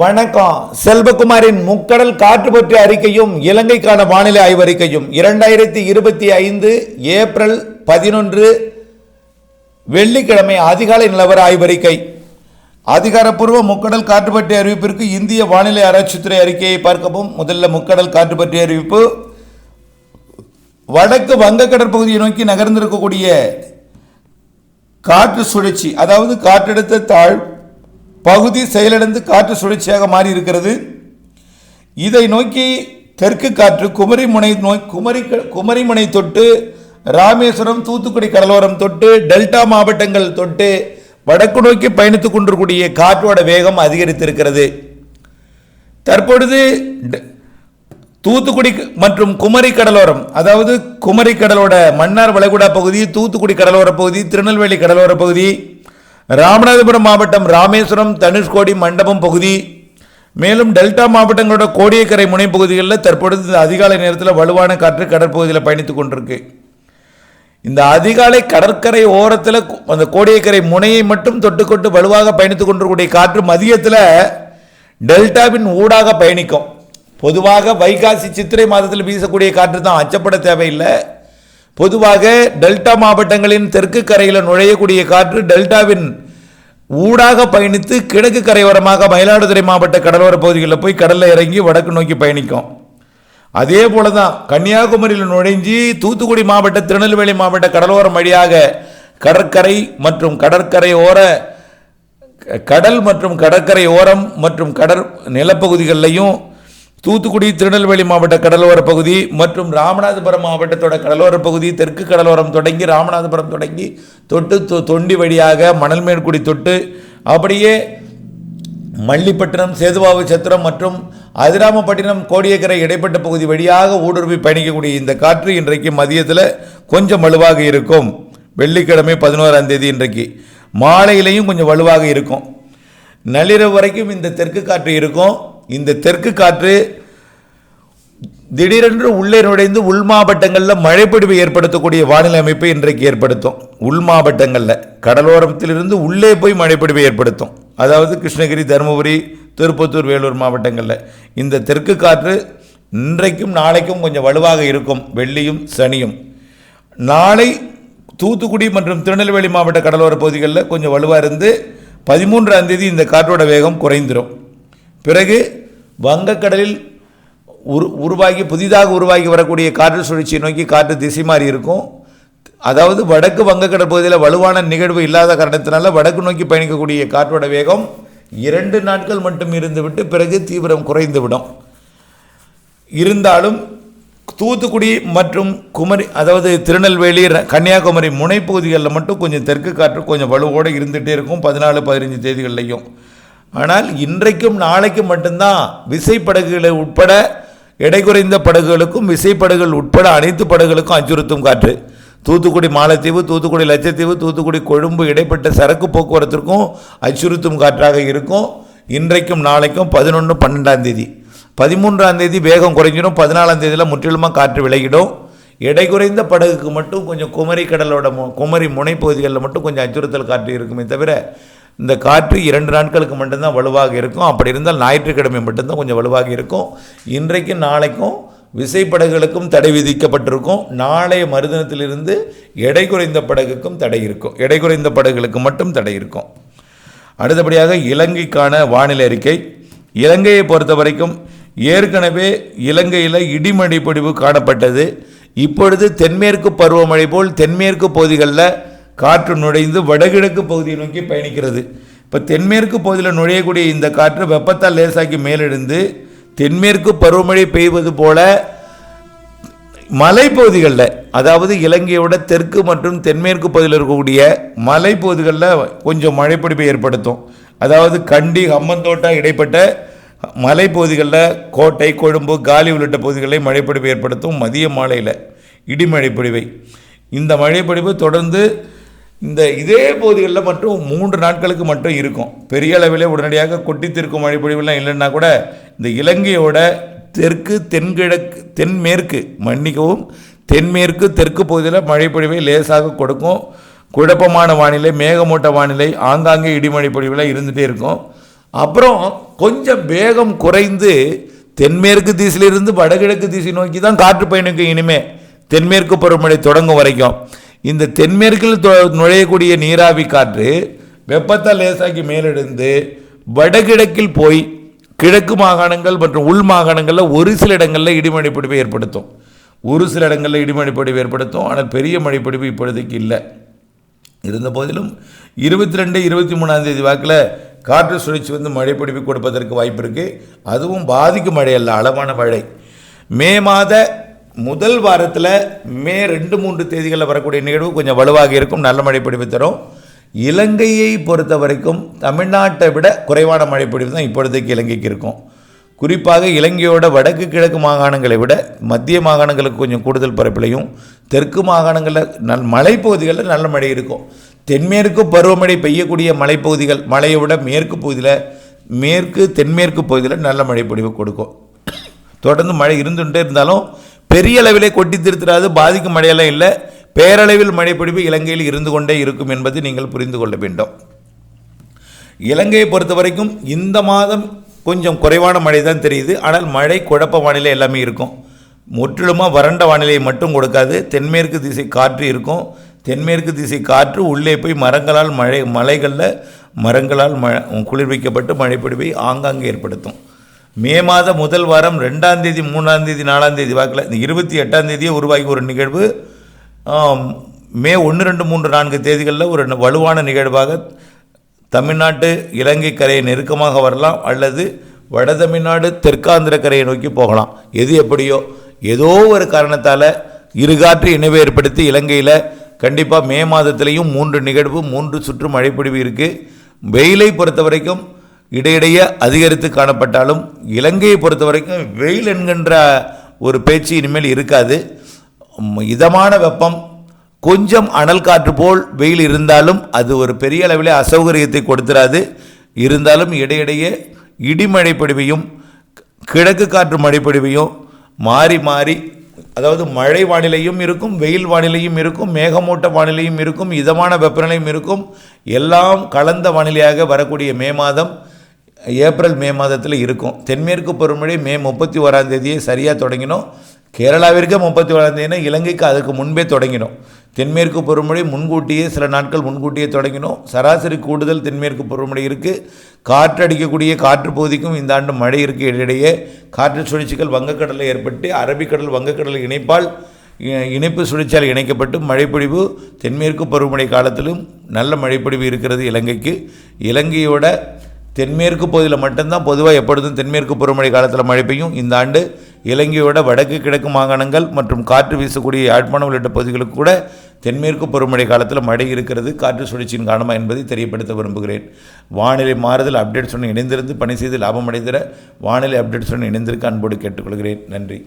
வணக்கம். செல்வகுமாரின் முக்கடல் காற்று பற்றிய அறிக்கையும் இலங்கைக்கான வானிலை ஆய்வறிக்கையும் இரண்டாயிரத்தி இருபத்தி ஐந்து ஏப்ரல் பதினொன்று வெள்ளிக்கிழமை அதிகாலை நிலவர ஆய்வறிக்கை அதிகாரப்பூர்வ முக்கடல் காற்று பற்றிய அறிவிப்பிற்கு இந்திய வானிலை ஆராய்ச்சித்துறை அறிக்கையை பார்க்கவும். முதல்ல முக்கடல் காற்று பற்றிய அறிவிப்பு. வடக்கு வங்கக்கடற்பகுதியை நோக்கி நகர்ந்திருக்கக்கூடிய காற்று சுழற்சி அதாவது காற்றழுத்த தாழ் பகுதி செயலிழந்து காற்று சுழற்சியாக மாறியிருக்கிறது. இதை நோக்கி தெற்கு காற்று குமரிமுனை நோய் குமரி குமரிமுனை தொட்டு ராமேஸ்வரம் தூத்துக்குடி கடலோரம் தொட்டு டெல்டா மாவட்டங்கள் தொட்டு வடக்கு நோக்கி பயணித்துக் கொண்டிருக்கூடிய காற்றோட வேகம் அதிகரித்திருக்கிறது. தற்பொழுது ட- தூத்துக்குடி மற்றும் குமரி கடலோரம் அதாவது குமரி கடலோட மன்னார் வளைகுடா பகுதி தூத்துக்குடி கடலோர பகுதி திருநெல்வேலி கடலோர பகுதி ராமநாதபுரம் மாவட்டம் ராமேஸ்வரம் தனுஷ்கோடி மண்டபம் பகுதி மேலும் டெல்டா மாவட்டங்களோட கோடியக்கரை முனைப்பகுதிகளில் தற்பொழுது இந்த அதிகாலை நேரத்தில் வலுவான காற்று கடற்பகுதியில் பயணித்து கொண்டிருக்கு. இந்த அதிகாலை கடற்கரை ஓரத்தில் அந்த கோடியக்கரை முனையை மட்டும் தொட்டுக்கொண்டு வலுவாக பயணித்துக் கொண்டிருக்கக்கூடிய காற்று மதியத்தில் டெல்டாவின் ஊடாக பயணிக்கும். பொதுவாக வைகாசி சித்திரை மாதத்தில் வீசக்கூடிய காற்று தான் அச்சப்பட தேவையில்லை. பொதுவாக டெல்டா மாவட்டங்களின் தெற்கு கரையில் நுழையக்கூடிய காற்று டெல்டாவின் ஊடாக பயணித்து கிழக்கு கரையோரமாக மயிலாடுதுறை மாவட்ட கடலோர பகுதிகளில் போய் கடலில் இறங்கி வடக்கு நோக்கி பயணிக்கும். அதே போல தான் கன்னியாகுமரியில் நுழைஞ்சி தூத்துக்குடி மாவட்ட திருநெல்வேலி மாவட்ட கடலோரம் வழியாக கடற்கரை மற்றும் கடற்கரை ஓர க- கடல் மற்றும் கடற்கரை ஓரம் மற்றும் கடற் நிலப்பகுதிகளிலையும் தூத்துக்குடி திருநெல்வேலி மாவட்ட கடலோர பகுதி மற்றும் ராமநாதபுரம் மாவட்டத்தோட கடலோர பகுதி தெற்கு கடலோரம் தொடங்கி ராமநாதபுரம் தொடங்கி தொட்டு தொ- தொண்டி வழியாக மணல்மேற்குடி தொட்டு அப்படியே மல்லிப்பட்டினம் சேதுபாவு சத்திரம் மற்றும் அதிராமப்பட்டினம் கோடியக்கரை இடைப்பட்ட பகுதி வழியாக ஊடுருவி பயணிக்கக்கூடிய இந்த காற்று இன்றைக்கு மதியத்தில் கொஞ்சம் வலுவாக இருக்கும். வெள்ளிக்கிழமை பதினோராம் தேதி இன்றைக்கு. மாலையிலையும் கொஞ்சம் வலுவாக இருக்கும். நள்ளிரவு வரைக்கும் இந்த தெற்கு காற்று இருக்கும். இந்த தெற்கு காற்று திடீரென்று உள்ளே நுழைந்து உள் மாவட்டங்களில் மழைப்பொழிவை ஏற்படுத்தக்கூடிய வானிலை அமைப்பை இன்றைக்கு ஏற்படுத்தும். உள் மாவட்டங்களில் கடலோரத்திலிருந்து உள்ளே போய் மழைப்பொழிவை ஏற்படுத்தும். அதாவது கிருஷ்ணகிரி தருமபுரி திருப்பத்தூர் வேலூர் மாவட்டங்களில். இந்த தெற்கு காற்று இன்றைக்கும் நாளைக்கும் கொஞ்சம் வலுவாக இருக்கும். வெள்ளியும் சனியும். நாளை தூத்துக்குடி மற்றும் திருநெல்வேலி மாவட்ட கடலோர பகுதிகளில் கொஞ்சம் வலுவாக இருந்து பதிமூன்றாம் தேதி இந்த காற்றோட வேகம் குறைந்துடும் பிறகு வங்கக்கடலில் உரு உருவாகி புதிதாக உருவாகி வரக்கூடிய காற்று சுழற்சியை நோக்கி காற்று திசை மாறி இருக்கும். அதாவது வடக்கு வங்கக்கடல் பகுதியில் வலுவான நிகழ்வு இல்லாத காரணத்தினால வடக்கு நோக்கி பயணிக்கக்கூடிய காற்றோட வேகம் இரண்டு நாட்கள் மட்டும் இருந்துவிட்டு பிறகு தீவிரம் குறைந்துவிடும். இருந்தாலும் தூத்துக்குடி மற்றும் குமரி அதாவது திருநெல்வேலி கன்னியாகுமரி முனைப்பகுதிகளில் மட்டும் கொஞ்சம் தெற்கு காற்று கொஞ்சம் வலுவோடு இருந்துகிட்டே இருக்கும் பதினாலு பதினஞ்சு தேதிகள்லையும். ஆனால் இன்றைக்கும் நாளைக்கும் மட்டும்தான் விசைப்படகுகளை உட்பட எடை குறைந்த படகுகளுக்கும் விசைப்படகுகள் உட்பட அனைத்து படகுகளுக்கும் அச்சுறுத்தும் காற்று. தூத்துக்குடி மாலத்தீவு தூத்துக்குடி லட்சத்தீவு தூத்துக்குடி கொழும்பு இடைப்பட்ட சரக்கு போக்குவரத்திற்கும் அச்சுறுத்தும் காற்றாக இருக்கும். இன்றைக்கும் நாளைக்கும் பதினொன்று பன்னெண்டாம் தேதி. பதிமூன்றாம் தேதி வேகம் குறைஞ்சிடும். பதினாலாம் தேதியில் முற்றிலுமாக காற்று விலகிடும். எடை குறைந்த படகுக்கு மட்டும் கொஞ்சம் குமரி கடலோட மு- குமரி முனைப்பகுதிகளில் மட்டும் கொஞ்சம் அச்சுறுத்தல் காற்று இருக்குமே தவிர இந்த காற்று இரண்டு நாட்களுக்கு மட்டும்தான் வலுவாக இருக்கும். அப்படி இருந்தால் ஞாயிற்றுக்கிழமை மட்டும்தான் கொஞ்சம் வலுவாக இருக்கும். இன்றைக்கும் நாளைக்கும் விசைப்படகுகளுக்கும் தடை விதிக்கப்பட்டிருக்கும். நாளைய மறுதினத்திலிருந்து எடை குறைந்த படகுக்கும் தடை இருக்கும். எடை குறைந்த படகுகளுக்கு மட்டும் தடை இருக்கும். அடுத்தபடியாக இலங்கைக்கான வானிலை அறிக்கை. இலங்கையை பொறுத்த வரைக்கும் ஏற்கனவே இலங்கையில் இடிமழை பொடிவு காணப்பட்டது. இப்பொழுது தென்மேற்கு பருவமழை போல் தென்மேற்கு பகுதிகளில் காற்று நுழைந்து வடகிழக்கு பகுதியை நோக்கி பயணிக்கிறது. இப்போ தென்மேற்கு பகுதியில் நுழையக்கூடிய இந்த காற்று வெப்பத்தால் லேசாக்கி மேலெழுந்து தென்மேற்கு பருவமழை பெய்வது போல மலைப்பகுதிகளில் அதாவது இலங்கையோட தெற்கு மற்றும் தென்மேற்கு பகுதியில் இருக்கக்கூடிய மலைப்பகுதிகளில் கொஞ்சம் மழைப்பிடிப்பை ஏற்படுத்தும். அதாவது கண்டி ஹம்மந்தோட்டா இடைப்பட்ட மலைப்பகுதிகளில் கோட்டை கொழும்பு காலி உள்ளிட்ட பகுதிகளில் மழைப்பிடிப்பை ஏற்படுத்தும் மதிய மாலையில் இடிமழை இந்த மழைப்பொழிவு தொடர்ந்து இந்த இதே பகுதிகளில் மட்டும் மூன்று நாட்களுக்கு மட்டும் இருக்கும். பெரிய அளவில் உடனடியாக கொட்டித்திருக்கும் மழைப்பொழிவுலாம் இல்லைன்னா கூட இந்த இலங்கையோட தெற்கு தென்கிழக்கு தென்மேற்கு மன்னிக்கவும் தென்மேற்கு தெற்கு பகுதியில் மழைப்பொழிவை லேசாக கொடுக்கும். குழப்பமான வானிலை மேகமூட்ட வானிலை ஆங்காங்கே இடிமழை பொழிவுலாம் இருந்துகிட்டே இருக்கும். அப்புறம் கொஞ்சம் வேகம் குறைந்து தென்மேற்கு திசையிலிருந்து வடகிழக்கு திசை நோக்கி தான் காற்று பயணிக்கும் இனிமே. தென்மேற்கு பருவமழை தொடங்கும் வரைக்கும். இந்த தென்மேற்கில் தொ- நுழையக்கூடிய நீராவி காற்று வெப்பத்தை லேசாக்கி மேலெடுந்து வடகிழக்கில் போய் கிழக்கு மாகாணங்கள் மற்றும் உள் மாகாணங்களில் ஒரு சில இடங்களில் இடிமழை ஏற்படுத்தும். ஒரு சில இடங்களில் இடிமழை ஏற்படுத்தும். ஆனால் பெரிய மழை பொழிவு இப்பொழுதைக்கு இல்லை. இருந்த போதிலும் இருபத்தி ரெண்டு இருபத்தி மூணாம் தேதி வாக்கில் காற்று சுழற்சி வந்து மழை கொடுப்பதற்கு வாய்ப்பு இருக்குது அதுவும் பாதிக்கும் மழை அல்ல அளவான மழை. மே மாத முதல் வாரத்தில் மே ரெண்டு மூன்று தேதிகளில் வரக்கூடிய நிகழ்வு கொஞ்சம் வலுவாக இருக்கும் நல்ல மழை பிடிப்பு தரும். இலங்கையை பொறுத்த வரைக்கும் தமிழ்நாட்டை விட குறைவான மழை பிடிப்பு தான் இப்பொழுதைக்கு இலங்கைக்கு இருக்கும். குறிப்பாக இலங்கையோட வடக்கு கிழக்கு மாகாணங்களை விட மத்திய மாகாணங்களுக்கு கொஞ்சம் கூடுதல் பரப்பிலையும் தெற்கு மாகாணங்களில் நல் மலைப்பகுதிகளில் நல்ல மழை இருக்கும். தென்மேற்கு பருவமழை பெய்யக்கூடிய மலைப்பகுதிகள் மலையை விட மேற்கு பகுதியில் மேற்கு தென்மேற்கு பகுதியில் நல்ல மழை பொழிவு கொடுக்கும். தொடர்ந்து மழை இருந்துகிட்டே இருந்தாலும் பெரிய அளவிலே கொட்டி திருத்திராது பாதிக்கும் மழையெல்லாம் இல்லை. பேரளவில் மழைப்பிடிப்பு இலங்கையில் இருந்து கொண்டே இருக்கும் என்பதை நீங்கள் புரிந்து கொள்ள வேண்டும். இலங்கையை பொறுத்த வரைக்கும் இந்த மாதம் கொஞ்சம் குறைவான மழை தான் தெரியுது. ஆனால் மழை குழப்ப வானிலை எல்லாமே இருக்கும். முற்றிலுமாக வறண்ட வானிலையை மட்டும் கொடுக்காது. தென்மேற்கு திசை காற்று இருக்கும். தென்மேற்கு திசை காற்று உள்ளே போய் மரங்களால் மழை மலைகளில் மரங்களால் ம குளிர்விக்கப்பட்டு மழைப்பிடிவை ஆங்காங்கே ஏற்படுத்தும். மே மாத முதல் வாரம் ரெண்டாம் தேதி மூணாம் தேதி நாலாம் தேதி வாக்கில் இந்த இருபத்தி எட்டாம் தேதியே உருவாகி ஒரு நிகழ்வு. மே ஒன்று ரெண்டு மூன்று நான்கு தேதிகளில் ஒரு வலுவான நிகழ்வாக தமிழ்நாட்டு இலங்கை கரையை நெருக்கமாக வரலாம் அல்லது வட தமிழ்நாடு தெற்காந்திர கரையை நோக்கி போகலாம். எது எப்படியோ ஏதோ ஒரு காரணத்தால் இருகாற்று இணைவை ஏற்படுத்தி இலங்கையில் கண்டிப்பாக மே மாதத்திலையும் மூன்று நிகழ்வு மூன்று சுற்று மழைப்பொழிவு இருக்குது வெயிலை பொறுத்த வரைக்கும் இடையிடையே அதிகரித்து காணப்பட்டாலும் இலங்கையை பொறுத்த வரைக்கும் வெயில் என்கின்ற ஒரு பேச்சு இனிமேல் இருக்காது. இதமான வெப்பம் கொஞ்சம் அனல் காற்று போல் வெயில் இருந்தாலும் அது ஒரு பெரிய அளவிலே அசௌகரியத்தை கொடுத்துராது. இருந்தாலும் இடையிடையே இடிமழை பொழிவையும் கிழக்கு காற்று மழைப்பொழிவையும் மாறி மாறி அதாவது மழை வானிலையும் இருக்கும் வெயில் வானிலையும் இருக்கும் மேகமூட்ட வானிலையும் இருக்கும் இதமான வெப்பநிலையும் இருக்கும். எல்லாம் கலந்த வானிலையாக வரக்கூடிய மே மாதம் ஏப்ரல் மே மாதத்தில் இருக்கும். தென்மேற்கு பருவமழை மே முப்பத்தி ஓராம் தேதியே சரியாக தொடங்கினோம். கேரளாவிற்கு முப்பத்தி ஓராம் தேதினா இலங்கைக்கு அதுக்கு முன்பே தொடங்கினோம். தென்மேற்கு பருவமழை முன்கூட்டியே சில நாட்கள் முன்கூட்டியே தொடங்கினோம். சராசரி கூடுதல் தென்மேற்கு பருவமழை இருக்குது காற்று அடிக்கக்கூடிய காற்று பகுதிக்கும் இந்த ஆண்டு மழை இருக்குது இடையிடையே காற்று சுழற்சிகள் வங்கக்கடலில் ஏற்பட்டு அரபிக்கடல் வங்கக்கடலை இணைப்பால் இணைப்பு சுழற்சியால் இணைக்கப்பட்டு மழைப்பொழிவு தென்மேற்கு பருவமழை காலத்திலும் நல்ல மழைப்பொழிவு இருக்கிறது இலங்கைக்கு. இலங்கையோட தென்மேற்கு பகுதியில் மட்டும்தான் பொதுவாக எப்பொழுதும் தென்மேற்கு பருவமழை காலத்தில் மழை பெய்யும். இந்த ஆண்டு இலங்கையோட வடக்கு கிழக்கு மாகாணங்கள் மற்றும் காற்று வீசக்கூடிய யாழ்ப்பாணம் உள்ளிட்ட பகுதிகளுக்கு கூட தென்மேற்கு பருவமழை காலத்தில் மழை இருக்கிறது. காற்று சுழற்சியின் காரணமாக என்பதை தெரியப்படுத்த விரும்புகிறேன். வானிலை மாறுதல் அப்டேட்ஸுடன் இணைந்திருந்து பணி செய்து லாபம் அடைந்திட வானிலை அப்டேட்ஸுடன் இணைந்திருக்க அன்போடு கேட்டுக்கொள்கிறேன். நன்றி.